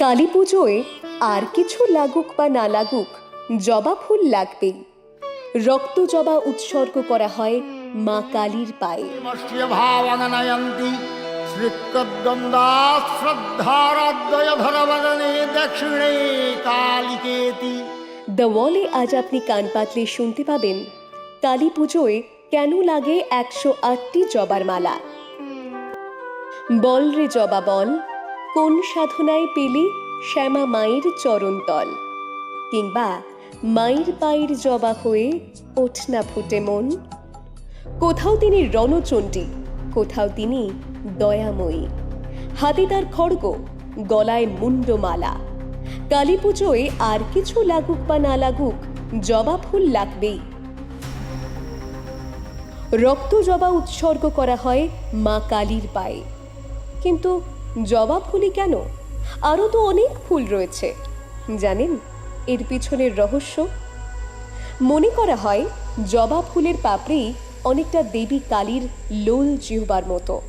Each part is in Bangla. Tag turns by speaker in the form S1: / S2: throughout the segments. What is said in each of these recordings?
S1: কালী পুজোয় আর কিছু লাগুক বা না লাগুক জবা ফুল লাগবেই। রক্ত জবা উৎসর্গ করা হয় মা কালীর পায়ে। ওয়ালে আজ আপনি কান পাতলে শুনতে পাবেন কালী পুজোয় কেন লাগে একশো আটটি জবার মালা। বল রে জবা বল কোন সাধনায় পেলি শ্যামা মায়ের চরণতল কিংবা মায়ের পায়ের জবা হয়ে ওঠ না ফুটে মন? কোথাও তিনি রণচণ্ডী, কোথাও তিনি দয়াময়ী। হাতে তার খড়গ, গলায় মুন্ডমালা কালী পুজোয় আর কিছু লাগুক বা না লাগুক, জবা ফুল লাগবেই। রক্ত জবা উৎসর্গ করা হয় মা কালীর পায়ে। কিন্তু জবা ফুলই কেন? আরও তো অনেক ফুল রয়েছে। জানেন, এর পিছনের রহস্য? মনে করা হয়, জবা ফুলের পাপড়ি অনেকটা দেবী কালীর লোল জিহবার মতো।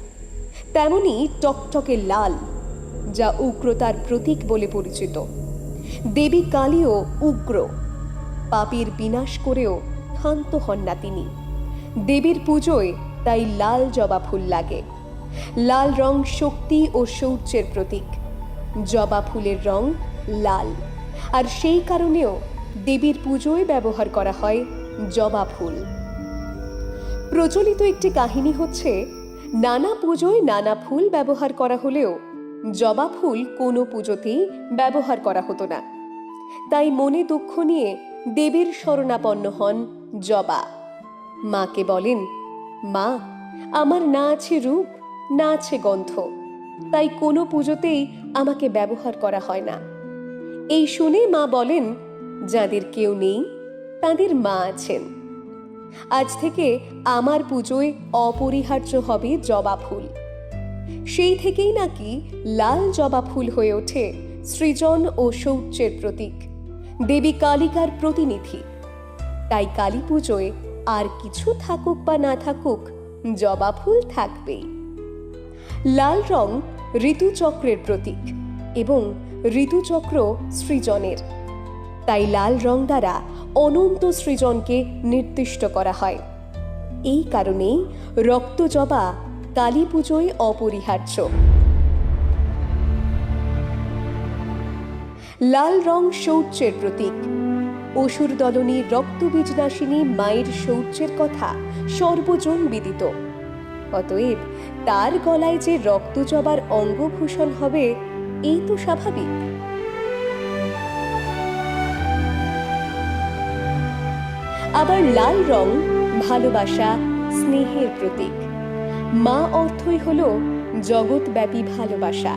S1: তেমনি টকটকে লাল, যা উগ্রতার প্রতীক বলে পরিচিত। দেবী কালীও উগ্র। পাপের বিনাশ করেও ক্ষান্ত হন না তিনি। দেবীর পুজোয় তাই লাল জবা ফুল লাগে। লাল রং শক্তি ও শৌর্যের প্রতীক। জবা ফুলের রং লাল। আর সেই কারণেও দেবীর পুজোয় ব্যবহার করা হয় জবা ফুল। প্রচলিত একটি কাহিনী হচ্ছে, নানা পুজোয় নানা ফুল ব্যবহার করা হলেও জবা ফুল কোনো পুজোতেই ব্যবহার করা হতো না। তাই মনে দুঃখ নিয়ে দেবীর শরণাপন্ন হন জবা। মাকে বলেন, মা, আমার না আছে রূপ না আছে গন্ধ। তাই কোনো পুজোতেই আমাকে ব্যবহার করা হয় না। এই শুনে মা বলেন, যাদের কেউ নেই, তাদের মা আছেন। আজ থেকে আমার পুজোয় অপরিহার্য হবে জবা ফুল। সেই থেকেই নাকি লাল জবা ফুল হয়ে ওঠে সৃজন ও শৌর্যের প্রতীক, দেবী কালিকার প্রতিনিধি। তাই কালী পুজোয় আর কিছু থাকুক বা না থাকুক, জবা ফুল থাকবেই। লাল রং ঋতুচক্রের প্রতীক এবং ঋতুচক্র সৃজনের। তাই লাল রং দ্বারা অনন্ত সৃজনকে নির্দিষ্ট করা হয়। এই কারণেই রক্তজবা কালী পুজোয় অপরিহার্য। লাল রং শৌর্যের প্রতীক। অসুর দলনী রক্তবীজনাশিনী মায়ের শৌর্যের কথা সর্বজন বিদিত। অতএব তার গলায় যে রক্ত রক্তজবার অঙ্গভূষণ হবে, এই তো স্বাভাবিক। আবার লাল রং, ভালোবাসা, স্নেহের প্রতীক। মা অর্থই হল জগৎব্যাপী ভালোবাসা।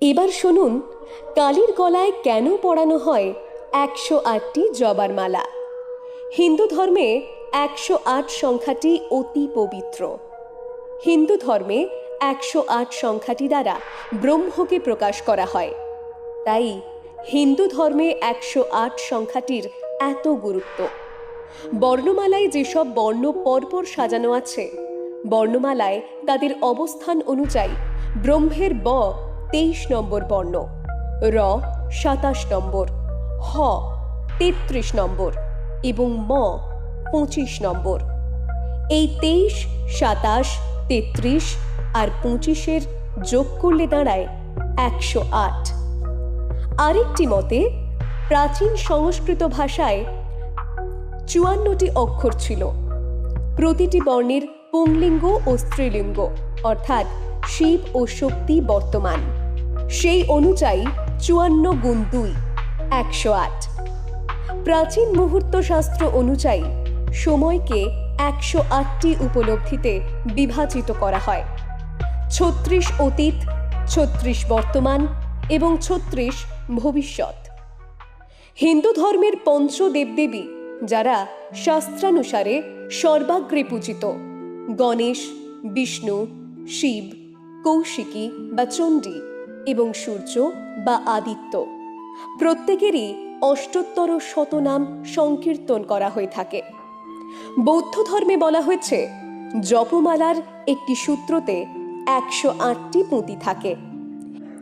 S1: এবার শুনুন, কালীর গলায় কেন পড়ানো হয় একশো আটটি জবার মালা? হিন্দু ধর্মে একশো আট সংখ্যাটি অতি পবিত্র। হিন্দু ধর্মে একশো আট সংখ্যাটি দ্বারা ব্রহ্মকে প্রকাশ করা হয়। তাই হিন্দু ধর্মে একশো আট সংখ্যাটির এত গুরুত্ব। বর্ণমালায় যেসব বর্ণ পরপর সাজানো আছে, বর্ণমালায় তাদের অবস্থান অনুযায়ী ব্রহ্মের ব তেইশ নম্বর বর্ণ, র সাতাশ নম্বর, হ তেত্রিশ নম্বর এবং ম পঁচিশ নম্বর। এই তেইশ, সাতাশ, তেত্রিশ আর পঁচিশের যোগ করলে দাঁড়ায় একশো আট। আরেকটি মতে, প্রাচীন সংস্কৃত ভাষায় চুয়ান্নটি অক্ষর ছিল। প্রতিটি বর্ণের পুংলিঙ্গ ও স্ত্রীলিঙ্গ, অর্থাৎ শিব ও শক্তি বর্তমান। সেই অনুযায়ী চুয়ান্ন গুণ দুই, একশো আট। প্রাচীন মুহূর্ত শাস্ত্র অনুযায়ী সময়কে একশো আটটি উপলব্ধিতে বিভাজিত করা হয়। ছত্রিশ অতীত, ছত্রিশ বর্তমান এবং ছত্রিশ ভবিষ্যৎ। হিন্দু ধর্মের পঞ্চ দেবদেবী যারা শাস্ত্রানুসারে সর্বাগ্রে পূজিত, গণেশ, বিষ্ণু, শিব, কৌশিকী বা চণ্ডী এবং সূর্য বা আদিত্য। প্রত্যেকেরই অষ্টোত্তর শতনাম সংকীর্তন করা হয়ে থাকে। বৌদ্ধ ধর্মে বলা হয়েছে, জপমালার একটি সূত্রতে একশো আটটি পুঁতি থাকে।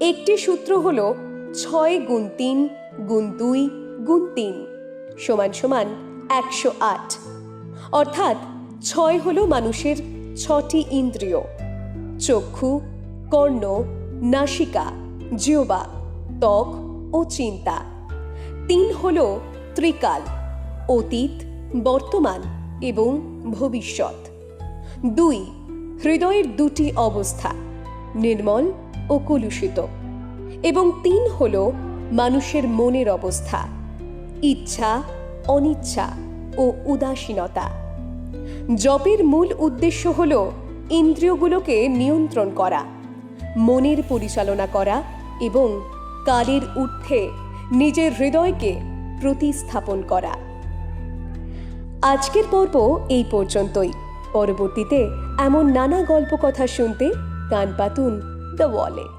S1: একটি সূত্র হল ছয় গুণ তিন গুণ দুই গুণ তিন সমান সমান একশো আট। অর্থাৎ ছয় হল মানুষের ছটি ইন্দ্রিয়, চক্ষু, কর্ণ, নাসিকা জিওবা ত্বক ও চিন্তা। তিন হল ত্রিকাল, অতীত, বর্তমান। এবং ভবিষ্যৎ। দুই, হৃদয়ের দুটি অবস্থা, নির্মল ও কলুষিত। এবং তিন হল মানুষের মনের অবস্থা, ইচ্ছা, অনিচ্ছা ও উদাসীনতা। জপের মূল উদ্দেশ্য হল ইন্দ্রিয়গুলোকে নিয়ন্ত্রণ করা, মনের পরিচালনা করা এবং কালের ঊর্ধ্বে নিজের হৃদয়কে প্রতিস্থাপন করা। আজকের পর্ব এই পর্যন্তই। পরবর্তীতে এমন নানা গল্প কথা শুনতে কান পাতুন দ্য ওয়ালে